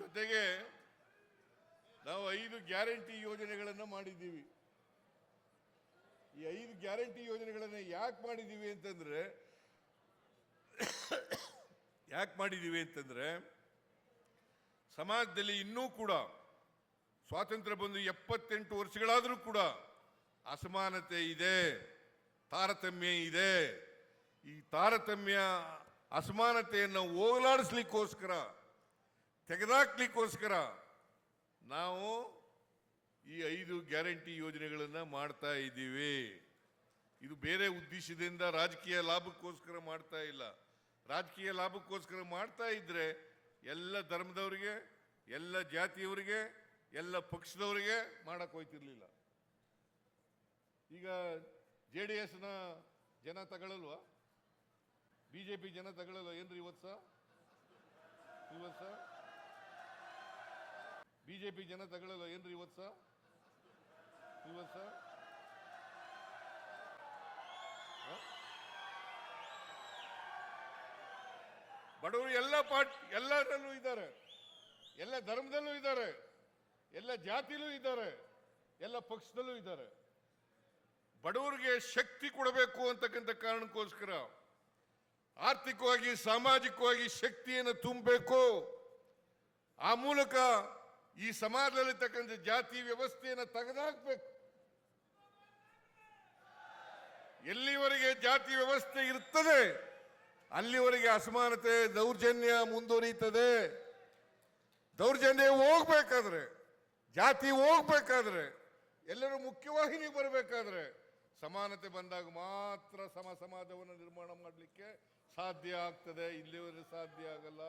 ಜೊತೆಗೆ ನಾವು ಐದು ಗ್ಯಾರಂಟಿ ಯೋಜನೆಗಳನ್ನು ಮಾಡಿದ್ದೀವಿ. ಈ ಐದು ಗ್ಯಾರಂಟಿ ಯೋಜನೆಗಳನ್ನು ಯಾಕೆ ಮಾಡಿದ್ದೀವಿ ಅಂತಂದರೆ, ಯಾಕೆ ಮಾಡಿದ್ದೀವಿ ಅಂತಂದರೆ, ಸಮಾಜದಲ್ಲಿ ಇನ್ನೂ ಕೂಡ ಸ್ವಾತಂತ್ರ್ಯ ಬಂದು ಎಪ್ಪತ್ತೆಂಟು ವರ್ಷಗಳಾದರೂ ಕೂಡ ಅಸಮಾನತೆ ಇದೆ, ತಾರತಮ್ಯ ಇದೆ. ಈ ತಾರತಮ್ಯ, ಅಸಮಾನತೆಯನ್ನು ಹೋಗಲಾಡಿಸ್ಲಿಕ್ಕೋಸ್ಕರ ತೆಗೆದಾಕ್ಲಿಕ್ಕೋಸ್ಕರ ನಾವು ಈ ಐದು ಗ್ಯಾರಂಟಿ ಯೋಜನೆಗಳನ್ನು ಮಾಡ್ತಾ ಇದ್ದೀವಿ. ಇದು ಬೇರೆ ಉದ್ದೇಶದಿಂದ ರಾಜಕೀಯ ಲಾಭಕ್ಕೋಸ್ಕರ ಮಾಡ್ತಾ ಇಲ್ಲ. ರಾಜಕೀಯ ಲಾಭಕ್ಕೋಸ್ಕರ ಮಾಡ್ತಾ ಇದ್ರೆ ಎಲ್ಲ ಧರ್ಮದವರಿಗೆ, ಎಲ್ಲ ಜಾತಿಯವರಿಗೆ, ಎಲ್ಲ ಪಕ್ಷದವರಿಗೆ ಮಾಡಕ್ ಹೋಯ್ತಿರ್ಲಿಲ್ಲ. ಈಗ ಜೆ ಡಿ ಎಸ್ನ ಜನ ತಗೊಳ್ಳಲ್ವಾ ಬಿಜೆಪಿ ಜನ ತಗೊಳ್ಳಲ್ವಾ ಏನ್ರಿ ಇವತ್ತು ಸಹ ಇವತ್ತು ಸಹ ಬಿಜೆಪಿ ಜನ ತಗೊಳ್ಳಲ್ಲ, ಏನ್ರಿ ಇವತ್ತು ಸಹ ಇವತ್ತು ಹ? ಬಡವರು ಎಲ್ಲ ಪಾರ್ಟ್ ಎಲ್ಲದರಲ್ಲೂ ಇದ್ದಾರೆ. ಎಲ್ಲ ಧರ್ಮದಲ್ಲೂ ಇದ್ದಾರೆ. ಎಲ್ಲ ಜಾತಿಲೂ ಇದ್ದಾರೆ. ಎಲ್ಲ ಪಕ್ಷದಲ್ಲೂ ಇದ್ದಾರೆ. ಬಡವರಿಗೆ ಶಕ್ತಿ ಕೊಡಬೇಕು ಅಂತಕ್ಕಂಥ ಕಾರಣಕ್ಕೋಸ್ಕರ ಆರ್ಥಿಕವಾಗಿ, ಸಾಮಾಜಿಕವಾಗಿ ಶಕ್ತಿಯನ್ನು ತುಂಬಬೇಕು. ಆ ಮೂಲಕ ಈ ಸಮಾಜದಲ್ಲಿರ್ತಕ್ಕಂಥ ಜಾತಿ ವ್ಯವಸ್ಥೆಯನ್ನು ತೆಗೆದುಹಾಕ್ಬೇಕು ಎಲ್ಲಿವರೆಗೆ ಜಾತಿ ವ್ಯವಸ್ಥೆ ಇರ್ತದೆ, ಅಲ್ಲಿವರೆಗೆ ಅಸಮಾನತೆ, ದೌರ್ಜನ್ಯ ಮುಂದುವರಿಯುತ್ತದೆ. ದೌರ್ಜನ್ಯ ಹೋಗ್ಬೇಕಾದ್ರೆ, ಜಾತಿ ಹೋಗ್ಬೇಕಾದ್ರೆ, ಎಲ್ಲರೂ ಮುಖ್ಯವಾಹಿನಿ ಬರಬೇಕಾದ್ರೆ, ಸಮಾನತೆ ಬಂದಾಗ ಮಾತ್ರ ಸಮ ಸಮಾಜವನ್ನು ನಿರ್ಮಾಣ ಮಾಡಲಿಕ್ಕೆ ಸಾಧ್ಯ ಆಗ್ತದೆ. ಇಲ್ಲಿವರೆಗೆ ಸಾಧ್ಯ ಆಗಲ್ಲ.